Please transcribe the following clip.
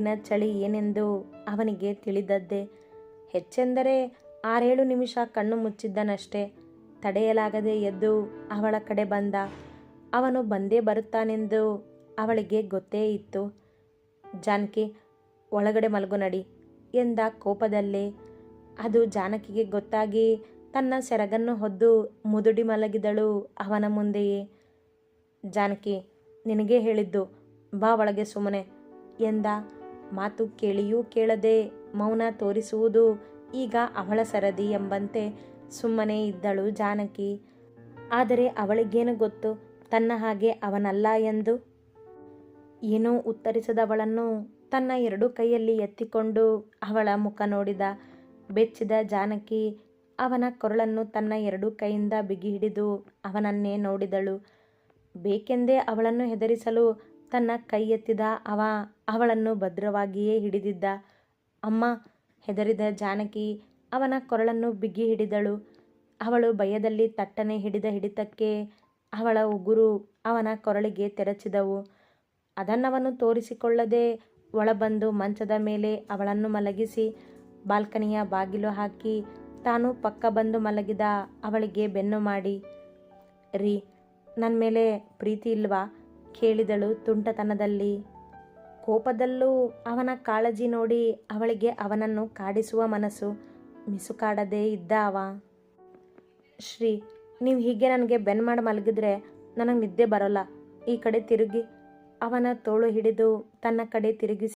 ಇನ ಚಳಿ ಏನೆಂದು ಅವನಿಗೆ ತಿಳಿದದ್ದೇ. ಹೆಚ್ಚೆಂದರೆ ಆರೇಳು ನಿಮಿಷ ಕಣ್ಣು ಮುಚ್ಚಿದ್ದನಷ್ಟೇ. ತಡೆಯಲಾಗದೆ ಎದ್ದು ಅವಳ ಕಡೆ ಬಂದ. ಅವನು ಬಂದೇ ಬರುತ್ತಾನೆಂದು ಅವಳಿಗೆ ಗೊತ್ತೇ ಇತ್ತು. ಜಾನಕಿ, ಒಳಗಡೆ ಮಲಗು ನಡಿ ಎಂದ ಕೋಪದಲ್ಲೇ. ಅದು ಜಾನಕಿಗೆ ಗೊತ್ತಾಗಿ ತನ್ನ ಸೆರಗನ್ನು ಹೊದ್ದು ಮುದುಡಿ ಮಲಗಿದಳು ಅವನ ಮುಂದೆಯೇ. ಜಾನಕಿ, ನಿನಗೇ ಹೇಳಿದ್ದು ಬಾ ಒಳಗೆ ಸುಮ್ಮನೆ ಎಂದ. ಮಾತು ಕೇಳಿಯೂ ಕೇಳದೆ ಮೌನ ತೋರಿಸುವುದು ಈಗ ಅವಳ ಸರದಿ ಎಂಬಂತೆ ಸುಮ್ಮನೆ ಇದ್ದಳು ಜಾನಕಿ. ಆದರೆ ಅವಳಿಗೇನು ಗೊತ್ತು? ತನ್ನ ಹಾಗೆ ಅವನಲ್ಲ ಎಂದು? ಏನೂ ಉತ್ತರಿಸದವಳನ್ನು ತನ್ನ ಎರಡು ಕೈಯಲ್ಲಿ ಎತ್ತಿಕೊಂಡು ಅವಳ ಮುಖ ನೋಡಿದ. ಬೆಚ್ಚಿದ ಜಾನಕಿ ಅವನ ಕೊರಳನ್ನು ತನ್ನ ಎರಡು ಕೈಯಿಂದ ಬಿಗಿ ಹಿಡಿದು ಅವನನ್ನೇ ನೋಡಿದಳು. ಬೇಕೆಂದೇ ಅವಳನ್ನು ಹೆದರಿಸಲು ತನ್ನ ಕೈ ಎತ್ತಿದ ಅವ, ಅವಳನ್ನು ಭದ್ರವಾಗಿಯೇ ಹಿಡಿದಿದ್ದ. ಅಮ್ಮ ಹೆದರಿದ ಜಾನಕಿ ಅವನ ಕೊರಳನ್ನು ಬಿಗಿ ಹಿಡಿದಳು. ಅವಳು ಭಯದಲ್ಲಿ ತಟ್ಟನೆ ಹಿಡಿದ ಹಿಡಿತಕ್ಕೆ ಅವಳ ಉಗುರು ಅವನ ಕೊರಳಿಗೆ ತೆರಚಿದವು. ಅದನ್ನವನು ತೋರಿಸಿಕೊಳ್ಳದೆ ಒಳಬಂದು ಮಂಚದ ಮೇಲೆ ಅವಳನ್ನು ಮಲಗಿಸಿ ಬಾಲ್ಕನಿಯ ಬಾಗಿಲು ಹಾಕಿ ತಾನು ಪಕ್ಕ ಬಂದು ಮಲಗಿದ ಅವಳಿಗೆ ಬೆನ್ನು ಮಾಡಿ, ರೀ ನನ್ನ ಮೇಲೆ ಪ್ರೀತಿ ಇಲ್ವಾ? ಕೇಳಿದಳು ತುಂಟತನದಲ್ಲಿ. ಕೋಪದಲ್ಲೂ ಅವನ ಕಾಳಜಿ ನೋಡಿ ಅವಳಿಗೆ ಅವನನ್ನು ಕಾಡಿಸುವ ಮನಸ್ಸು ಮಿಸುಕಾಡದೇ ಇದ್ದ ಅವ. ಶ್ರೀ, ನೀವು ಹೀಗೆ ನನಗೆ ಬೆನ್ ಮಾಡಿ ಮಲಗಿದ್ರೆ ನನಗೆ ನಿದ್ದೆ ಬರೋಲ್ಲ. ಈ ಕಡೆ ತಿರುಗಿ. ಅವನ ತೋಳು ಹಿಡಿದು ತನ್ನ ಕಡೆ ತಿರುಗಿಸಿ